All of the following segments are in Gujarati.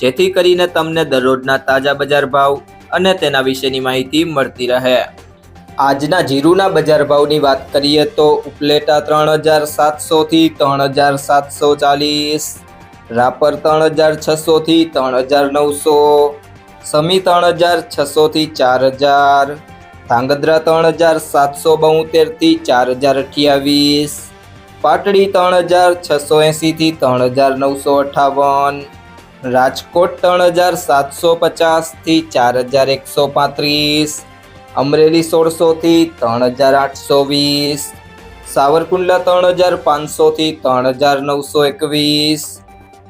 જેથી કરીને તમને દરરોજના તાજા બજાર ભાવ અને તેના વિશેની માહિતી મળતી રહે. આજના જીરુના બજાર ભાવની વાત કરીએ તો ઉપલેટા ત્રણ હજાર સાતસોથી ત્રણ હજાર સાતસો ચાલીસ, રાપર ત્રણ હજાર છસોથી ત્રણ હજાર નવસો, સમી ત્રણ હજાર છસોથી ચાર હજાર, ધાંગધ્રા ત્રણ હજાર સાતસો બોતેરથી ચાર હજાર અઠ્યાવીસ, પાટડી ત્રણ હજાર છસો એંસીથી ત્રણ હજાર નવસો અઠાવન રાજકોટ ત્રણ હજાર સાતસો પચાસથી ચાર હજાર એકસો પાંત્રીસ. અમરેલી સોળસોથી ત્રણ હજાર આઠસો વીસ. સાવરકુંડલા ત્રણ હજાર પાંચસોથી ત્રણ હજાર નવસો એકવીસ.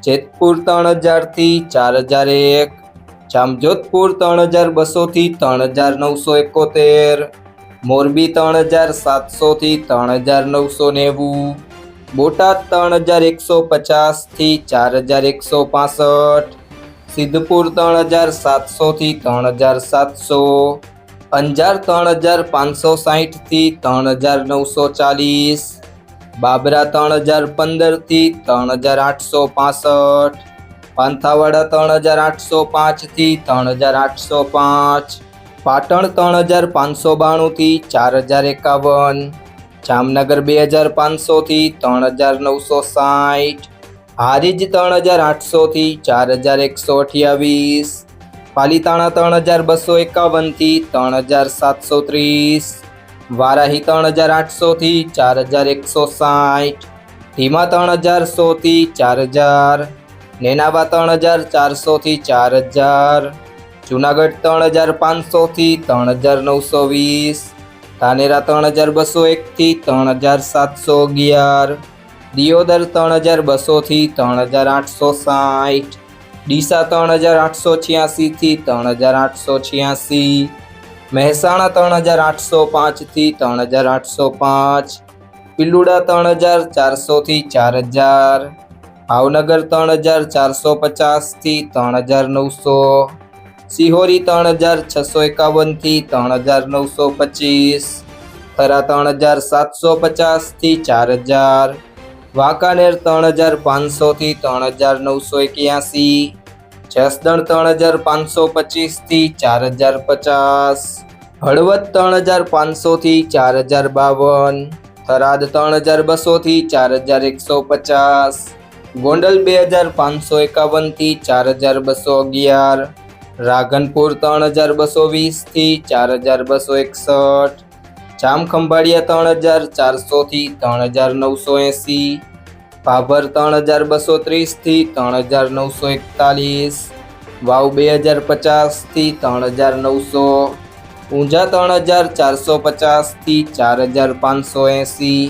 જેતપુર ત્રણ હજારથી ચાર હજાર એક. જામજોધપુર ત્રણ હજાર બસોથી ત્રણ હજાર નવસો એકોતેર. મોરબી ત્રણ હજાર સાતસોથી ત્રણ હજાર નવસો નેવું. બોટાદ ત્રણ હજાર એકસો પચાસથી ચાર હજાર એકસો પાસઠ સિદ્ધપુર ત્રણ હજાર સાતસોથી ત્રણ હજાર સાતસો અંજાર ત્રણ હજાર પાંચસો સાહીઠથી ત્રણ હજાર નવસો ચાલીસ બાબરા ત્રણ હજાર પંદરથી ત્રણ હજાર આઠસો પાસઠ પાંથાવાડા ત્રણ હજાર આઠસો પાંચથી ત્રણ હજાર આઠસો પાંચ પાટણ ત્રણ હજાર પાંચસો બાણુંથી ચાર હજાર એકાવન જામનગર બે હજાર પાંચસોથી ત્રણ હજાર નવસો સાઠ, હારીજ ત્રણ હજાર આઠસોથી ચાર હજાર એકસો અઠ્યાવીસ, પાલીતાણા ત્રણ હજાર બસો એકાવનથી ત્રણ હજાર સાતસો ત્રીસ, વારાહી ત્રણ હજાર આઠસોથી ચાર હજાર એકસો સાઠ, ધીમા ત્રણ હજાર સોથી ચાર હજાર, નેનાવા ત્રણ હજાર ચારસોથી ચાર હજાર, જુનાગઢ ત્રણ હજાર પાંચસોથી ત્રણ હજાર નવસો વીસ ધાનેરા ત્રણ હજાર બસો એકથી ત્રણ હજાર સાતસો અગિયાર. દિયોદર ત્રણ હજાર બસોથી ત્રણ હજાર આઠસો સાઠ. ડીસા ત્રણ હજાર આઠસો છ્યાસીથી ત્રણ હજાર આઠસો છ્યાસી. મહેસાણા ત્રણ હજાર આઠસો પાંચથી ત્રણ હજાર આઠસો પાંચ. પિલુડા ત્રણ હજાર ચારસોથી ચાર હજાર. ભાવનગર ત્રણ હજાર ચારસો પચાસથી ત્રણ હજાર નવસો. સિહોરી ત્રણ હજાર છસો એકાવનથી ત્રણ હજાર નવસો પચીસ, થરા ત્રણ હજાર સાતસો પચાસથી ચાર હજાર, વાંકાનેર ત્રણ હજાર પાંચસોથી ત્રણ હજાર નવસો એક્યાસી, જસદણ ત્રણ હજાર પાંચસો પચીસથી ચાર હજાર પચાસ, હળવદ ત્રણ હજાર પાંચસોથી ચાર હજાર બાવન, થરાદ ત્રણ હજાર બસોથી ચાર હજાર એકસો પચાસ, ગોંડલ બે હજાર પાંચસો એકાવનથી ચાર હજાર બસો અગિયાર રાધનપુર ત્રણ હજાર બસો વીસથી ચાર હજાર બસો એકસઠ. જામખંભાળિયા ત્રણ હજાર ચારસોથી ત્રણ હજાર નવસો એંસી. ભાભર ત્રણ હજાર બસો ત્રીસથી ત્રણ હજાર નવસો એકતાલીસ. વાવ બે હજાર પચાસથી ત્રણ હજાર નવસો. ઊંઝા ત્રણ હજાર ચારસો પચાસથી ચાર હજાર પાંચસો એંસી.